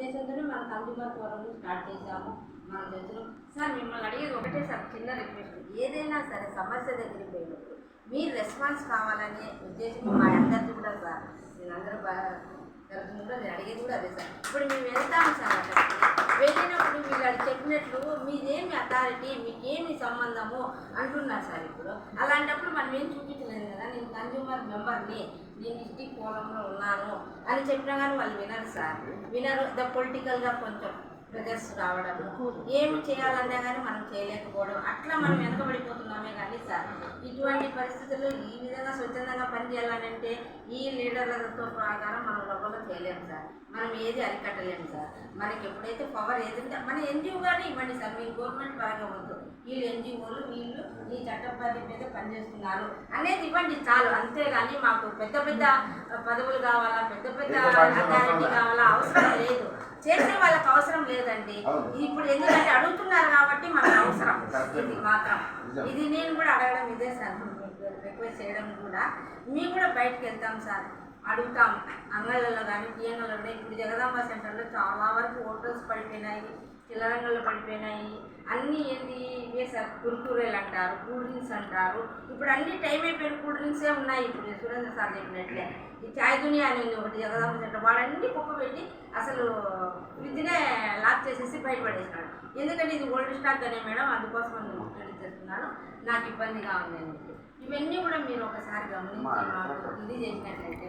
ఉద్దేశంతోనే మన consumer forum start చేశాము మన చేస్తున్నాం సార్ మిమ్మల్ని అడిగేది ఒకటే సార్ చిన్న రిక్వెస్ట్. ఏదైనా సరే సమస్య దగ్గరికి పోయినప్పుడు మీ రెస్పాన్స్ కావాలనే ఉద్దేశం మా అందరిది కూడా సార్ నేను అందరూ బాగా కూడా నేను అడిగేది కూడా అదే సార్. ఇప్పుడు మేము వెళ్తాము సార్ అక్కడికి. వెళ్ళినప్పుడు మీరు అది చెప్పినట్లు మీదేమి అథారిటీ మీకేమి సంబంధము అంటున్నారు సార్ ఇప్పుడు. అలాంటప్పుడు మనం ఏం చూపించలేదు నేను కన్జ్యూమర్ మెంబర్ని నేను డిస్టిక్ కోణంలో ఉన్నాను అని చెప్పినా కానీ వాళ్ళు వినరు సార్. వినరు. ద పొలిటికల్గా కొంచెం ప్రెజర్స్ రావడము. ఏమి చేయాలన్నా కానీ మనం చేయలేకపోవడం. అట్లా మనం వెనకబడిపోతున్నామే కానీ సార్ ఇటువంటి పరిస్థితుల్లో ఈ విధంగా స్వచ్ఛందంగా పనిచేయాలనంటే ఈ లీడర్లతో ప్రకారం మనం లోపల చేయలేము సార్. మనం ఏది అరికట్టలేము సార్. మనకి ఎప్పుడైతే పవర్ ఏదంటే మన ఎన్జిఓ కానీ ఇవ్వండి సార్ మీరు గవర్నమెంట్ పరంగా వద్దు. వీళ్ళు ఎన్జిఓలు వీళ్ళు ఈ చట్టపద్ధతి మీద పనిచేస్తున్నారు అనేది ఇవ్వండి చాలు. అంతేగాని మాకు పెద్ద పెద్ద పదవులు కావాలా పెద్ద పెద్ద అథారిటీ కావాలా అవసరం లేదు. చేసే వాళ్ళకి అవసరం లేదండి. ఇప్పుడు ఎందుకంటే అడుగుతున్నారు కాబట్టి మనకు అవసరం. ఇది మాత్రం. ఇది నేను కూడా అడగడం ఇదే సార్. రిక్వెస్ట్ చేయడం కూడా. మేము కూడా బయటకు వెళ్తాం సార్. అడుగుతాం అంగళ్ళలో కానీ పిఎన్లలో కానీ ఇప్పుడు జగదాంబ సెంటర్లో చాలా వరకు హోటల్స్ పడిపోయినాయి చిల్లరంగళ్ళు పడిపోయినాయి. అన్నీ ఏంది? ఇవే సార్ అంటారు కూల్ డ్రింక్స్ అంటారు. ఇప్పుడు అన్ని టైం అయిపోయిన కూల్ డ్రింక్సే ఉన్నాయి. ఇప్పుడు సురేంద్ర సార్ చెప్పినట్లే. ఈ చాయ్ దునియా అని ఉంది ఒకటి జగదాంబ సెంటర్ వాడన్నీ కుక్క పెట్టి అసలు విద్యనే లాక్ చేసేసి బయటపడేసినాడు ఎందుకంటే ఇది ఓల్డ్ స్టాక్ అనే మేడం అందుకోసం చేస్తున్నాను నాకు ఇబ్బందిగా ఉంది అని చెప్పి. ఇవన్నీ కూడా మీరు ఒకసారి గమనించి ఇది చేసినట్లయితే